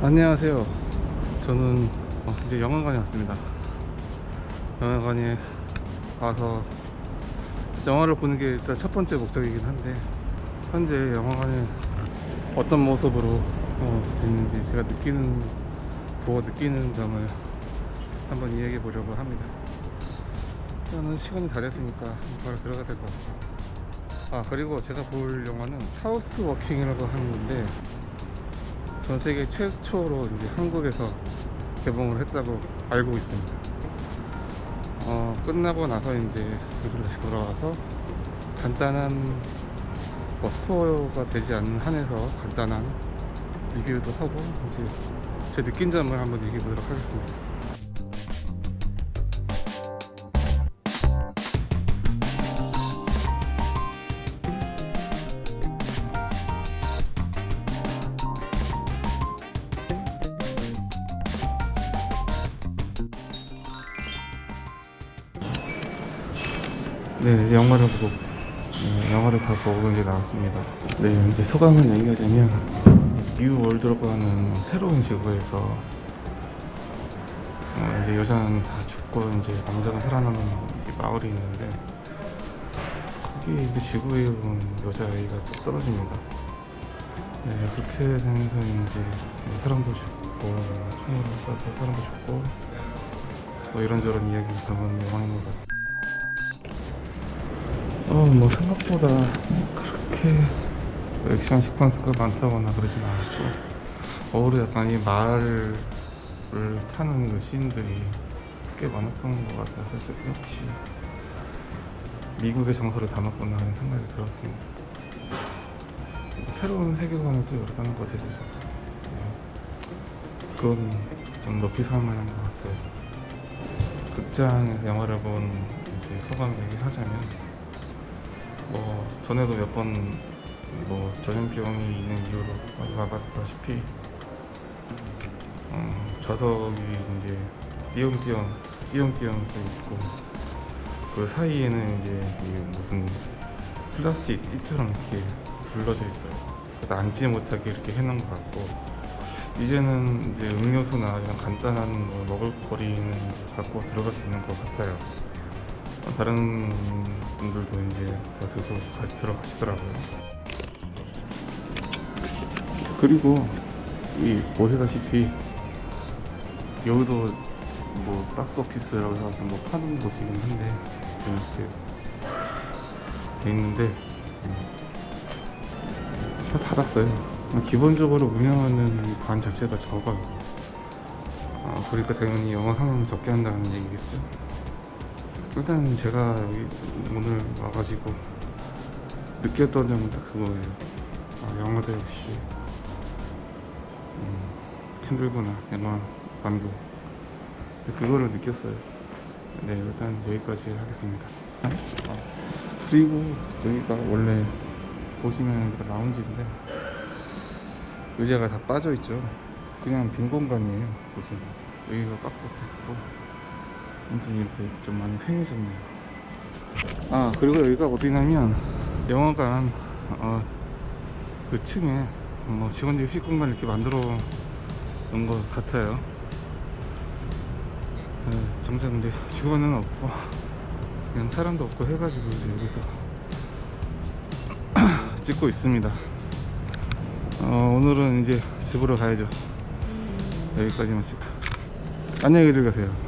안녕하세요. 저는 어, 이제 영화관에 왔습니다. 영화관에 와서 영화를 보는 게 일단 첫 번째 목적이긴 한데 현재 영화관에 어떤 모습으로 어, 됐는지 제가 느끼는 보고 느끼는 점을 한번 이야기해 보려고 합니다. 저는 시간이 다 됐으니까 바로 들어가야 될 것 같아요. 아 그리고 제가 볼 영화는 하우스 워킹이라고 하는 건데 전 세계 최초로 이제 한국에서 개봉을 했다고 알고 있습니다. 어, 끝나고 나서 이제 여기로 다시 돌아와서 간단한 뭐 스포가 되지 않는 한에서 간단한 리뷰도 하고 이제 제 느낀 점을 한번 얘기해 보도록 하겠습니다. 네, 이제 영화를 보고 네, 영화를 다 보고 이제 나왔습니다. 네, 이제 소감을 얘기하자면 뉴 월드라고 하는 새로운 지구에서 어, 이제 여자는 다 죽고 이제 남자가 살아남은 이 마을이 있는데 거기 이제 지구에 온 여자아이가 뚝 떨어집니다. 네, 그렇게 되면서 이제 사람도 죽고 총으로 쏴서 사람도 죽고 뭐 이런저런 이야기를 담은 영화인 것 같아요. 어, 뭐 생각보다 그렇게 액션 시퀀스가 많다거나 그러진 않았고 오히려 약간 이 말을 타는 그 시인들이 꽤 많았던 것 같아서 역시 미국의 정서를 담았구나 하는 생각이 들었습니다. 새로운 세계관을 또 열었다는 것에 대해서 네. 그건 좀 높이 살 만한 것 같아요. 극장 영화를 본 이제 소감 얘기하자면 뭐 전에도 몇 번 뭐 전염병이 있는 이유로 와봤다시피 어, 좌석이 이제 띄엄띄엄 띄엄띄엄 돼 있고 그 사이에는 이제 이 무슨 플라스틱 띠처럼 이렇게 둘러져 있어요. 그래서 앉지 못하게 이렇게 해놓은 것 같고 이제는 이제 음료수나 이런 간단한 뭐 먹을거리는 갖고 들어갈 수 있는 것 같아요. 어, 다른 분들도 이제 다 들고 같이 들어가시더라고요. 그리고 이 보시다시피 여기도 뭐 박스 오피스라고 해서 뭐 파는 곳이긴 한데 이렇게 돼 있는데 음, 다 닫았어요. 기본적으로 운영하는 반 자체가 적어요. 어, 그러니까 당연히 영어 상황을 적게 한다는 얘기겠죠. 일단 제가 여기 오늘 와가지고 느꼈던 점은 딱 그거예요. 아, 영화도 역시 음, 힘들구나 영화 반도 그거를 느꼈어요. 네 일단 여기까지 하겠습니다. 아, 그리고 여기가 원래 보시면 그 라운지인데 의자가 다 빠져 있죠. 그냥 빈 공간이에요. 보시면 여기가 박스 오피스고 아무튼 이렇게 좀 많이 팽해졌네요. 아 그리고 여기가 어디냐면 영화관 어, 그 층에 뭐 직원들이 휴식 공간 이렇게 만들어 놓은 것 같아요. 네, 정작 근데 직원은 없고 그냥 사람도 없고 해가지고 이제 여기서 찍고 있습니다. 어, 오늘은 이제 집으로 가야죠. 여기까지만 찍고 안녕히 가세요.